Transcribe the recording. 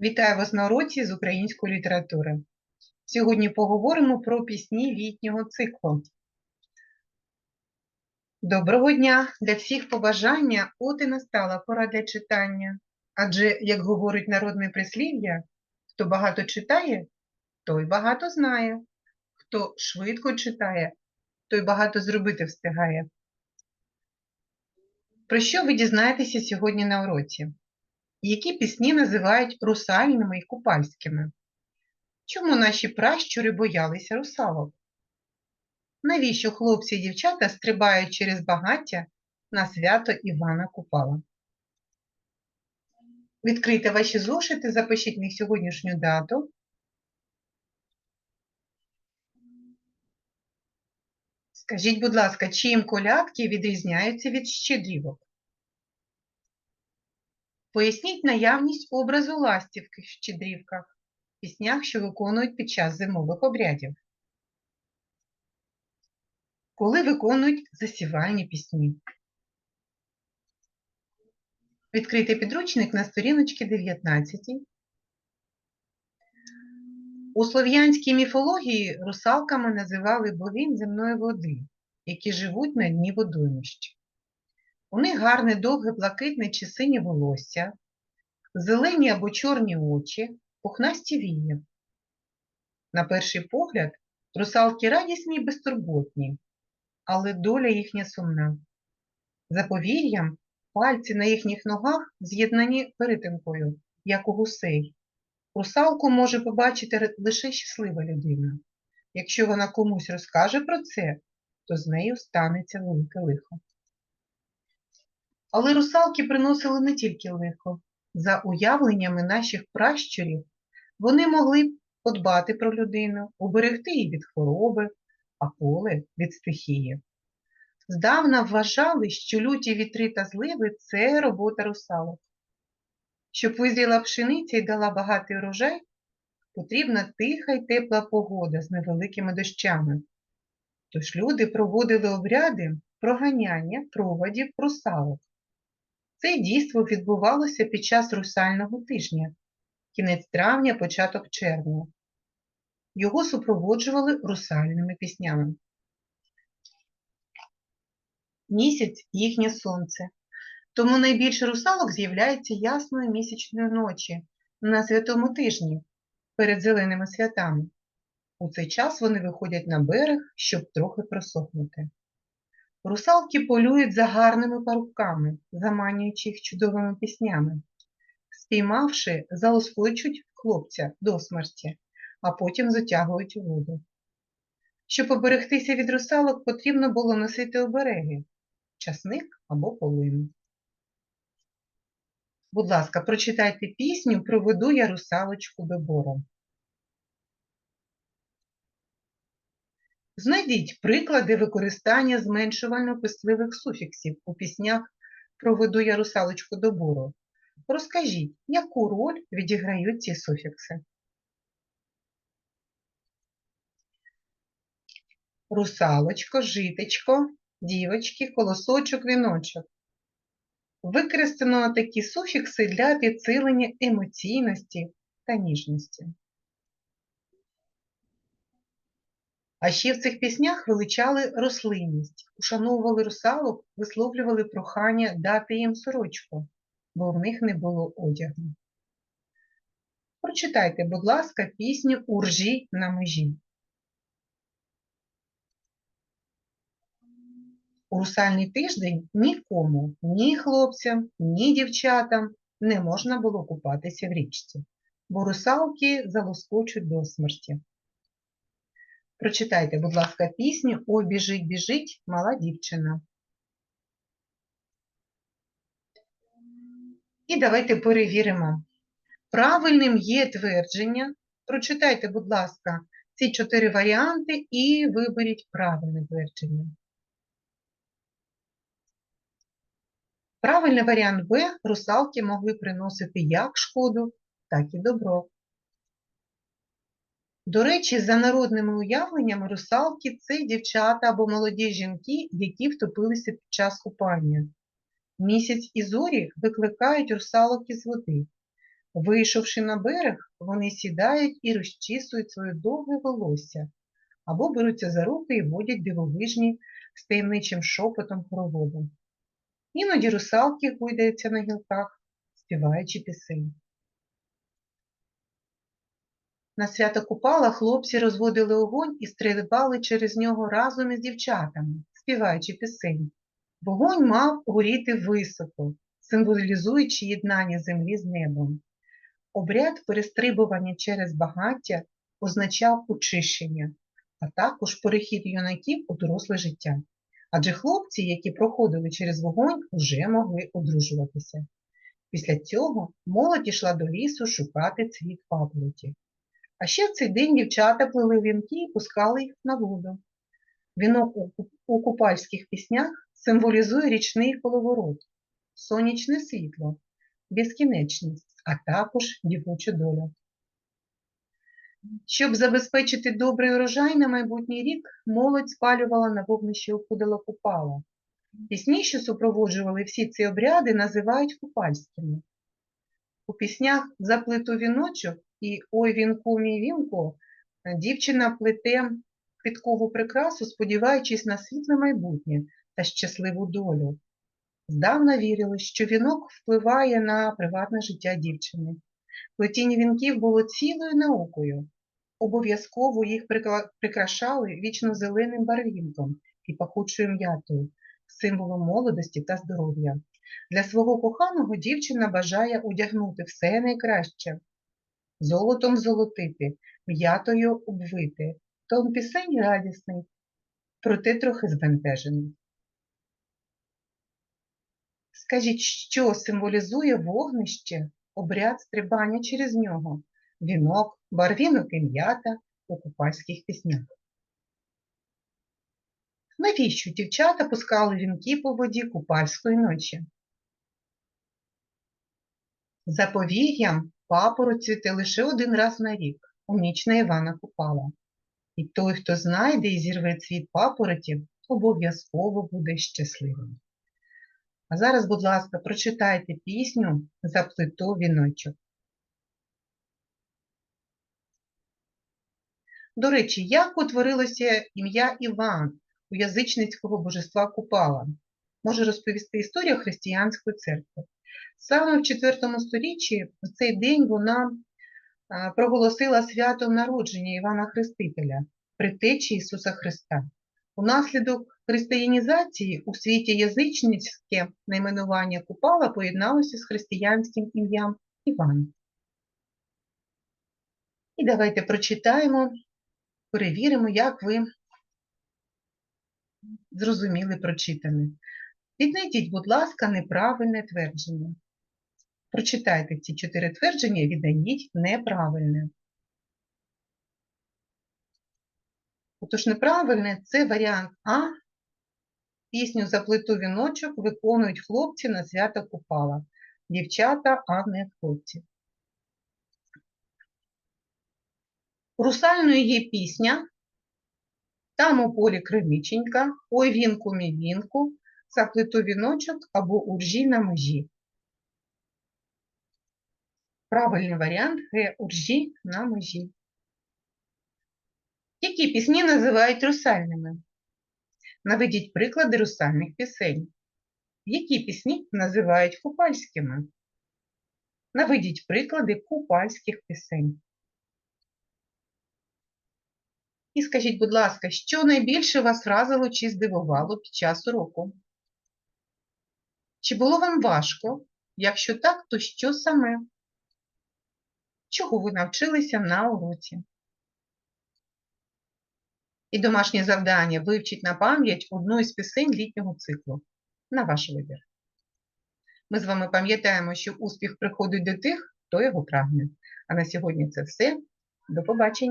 Вітаю вас на уроці з української літератури. Сьогодні поговоримо про пісні літнього циклу. Доброго дня! Для всіх побажання от і настала пора для читання. Адже, як говорить народне прислів'я, хто багато читає, той багато знає. Хто швидко читає, той багато зробити встигає. Про що ви дізнаєтеся сьогодні на уроці? Які пісні називають русальними і купальськими? Чому наші пращури боялися русалок? Навіщо хлопці і дівчата стрибають через багаття на свято Івана Купала? Відкрийте ваші зошити, запишіть в сьогоднішню дату. Скажіть, будь ласка, чим колядки відрізняються від щедрівок? Поясніть наявність образу ластівки в щедрівках, піснях, що виконують під час зимових обрядів. Коли виконують засівальні пісні. Відкрийте підручник на сторіночці 19. У слов'янській міфології русалками називали богинь земної води, які живуть на дні водоймищ. У них гарне довге блакитне чи синє волосся, зелені або чорні очі, пухнасті вії. На перший погляд, русалки радісні й безтурботні, але доля їхня сумна. За повір'ям, пальці на їхніх ногах з'єднані перетинкою, як у гусей. Русалку може побачити лише щаслива людина. Якщо вона комусь розкаже про це, то з нею станеться велике лихо. Але русалки приносили не тільки лихо. За уявленнями наших пращурів, вони могли подбати про людину, уберегти її від хвороби, а поле від стихії. Здавна вважали, що люті вітри та зливи це робота русалок. Щоб визріла пшениця і дала багатий урожай, потрібна тиха й тепла погода з невеликими дощами. Тож люди проводили обряди проганяння проводів русалок. Це дійство відбувалося під час русального тижня, кінець травня, початок червня. Його супроводжували русальними піснями. Місяць їхнє сонце. Тому найбільше русалок з'являється ясної місячної ночі на святому тижні перед зеленими святами. У цей час вони виходять на берег, щоб трохи просохнути. Русалки полюють за гарними парубками, заманюючи їх чудовими піснями. Спіймавши, залоскочуть хлопця до смерті, а потім затягують у воду. Щоб оберегтися від русалок, потрібно було носити обереги часник або полин. Будь ласка, прочитайте пісню Проведу я русалочку до. Знайдіть приклади використання зменшувально-писливих суфіксів у піснях Проведу я русалочку до бору. Розкажіть, яку роль відіграють ці суфікси? Русалочко, житечко, дівочки, колосочок, віночок. Використано такі суфікси для підсилення емоційності та ніжності. А ще в цих піснях величали рослинність, ушановували русалок, висловлювали прохання дати їм сорочку, бо в них не було одягу. Прочитайте, будь ласка, пісню Уржі на межі. У русальний тиждень нікому, ні хлопцям, ні дівчатам не можна було купатися в річці, бо русалки залоскочуть до смерті. Прочитайте, будь ласка, пісню Ой, біжить, біжить, мала дівчина. І давайте перевіримо. Правильним є твердження. Прочитайте, будь ласка, ці чотири варіанти і виберіть правильне твердження. Правильний варіант Б русалки могли приносити як шкоду, так і добро. До речі, за народними уявленнями русалки це дівчата або молоді жінки, які втопилися під час купання. Місяць і зорі викликають русалок із води. Вийшовши на берег, вони сідають і розчісують своє довге волосся, або беруться за руки і водять дивовижні з таємничим шепотом хороводу. Іноді русалки гойдаються на гілках, співаючи пісень. На свято Купала хлопці розводили огонь і стрибали через нього разом із дівчатами, співаючи пісень. Вогонь мав горіти високо, символізуючи єднання землі з небом. Обряд перестрибування через багаття означав очищення, а також перехід юнаків у доросле життя. Адже хлопці, які проходили через вогонь, вже могли одружуватися. Після цього молодь йшла до лісу шукати цвіт папороті. А ще в цей день дівчата плели вінки і пускали їх на воду. Вінок у, купальських піснях символізує річний коловорот, сонячне світло, безкінечність, а також дівочу долю. Щоб забезпечити добрий урожай на майбутній рік, молодь спалювала на вогнищі опудала купала. Пісні, що супроводжували всі ці обряди, називають купальськими. У піснях «Заплету віночок» і Ой вінку мій вінку дівчина плете квіткову прикрасу, сподіваючись на світле майбутнє та щасливу долю. Здавна вірили, що вінок впливає на приватне життя дівчини. Плетіння вінків було цілою наукою. Обов'язково їх прикрашали вічно зеленим барвінком і пахучою м'ятою, символом молодості та здоров'я. Для свого коханого дівчина бажає одягнути все найкраще, золотом золотити, м'ятою обвити. Тон пісень радісний, проте трохи збентежений. Скажіть, що символізує вогнище, обряд стрибання через нього, вінок, барвінок і м'ята у купальських піснях? Навіщо дівчата пускали вінки по воді купальської ночі? За повір'ям папороть цвіте лише один раз на рік, у ніч на Івана Купала. І той, хто знайде і зірве цвіт папоротів, обов'язково буде щасливим. А зараз, будь ласка, прочитайте пісню «Заплету віночок». До речі, як утворилося ім'я Іван у язичницького божества Купала? Може розповісти історія християнської церкви. Саме в IV сторіччі в цей день вона проголосила свято народження Івана Хрестителя, притечі Ісуса Христа. Унаслідок християнізації у світі язичницьке найменування Купала поєдналося з християнським ім'ям Іван. І давайте прочитаємо, перевіримо, як ви зрозуміли прочитане. Віднайдіть, будь ласка, неправильне твердження. Прочитайте ці чотири твердження і віднайдіть неправильне. Отож, неправильне це варіант А. Пісню «Заплету віночок» виконують хлопці на свято Купала. Дівчата, а не хлопці. У русальної є пісня. Там у полі кривиченька, ой вінку мій вінку, заплету віночок або уржі на межі. Правильний варіант Г. Уржі на межі. Які пісні називають русальними? Наведіть приклади русальних пісень. Які пісні називають купальськими? Наведіть приклади купальських пісень. І скажіть, будь ласка, що найбільше вас вразило чи здивувало під час уроку? Чи було вам важко? Якщо так, то що саме? Чого ви навчилися на уроці? І домашнє завдання вивчіть на пам'ять одну із пісень літнього циклу. На ваш вибір. Ми з вами пам'ятаємо, що успіх приходить до тих, хто його прагне. А на сьогодні це все. До побачення!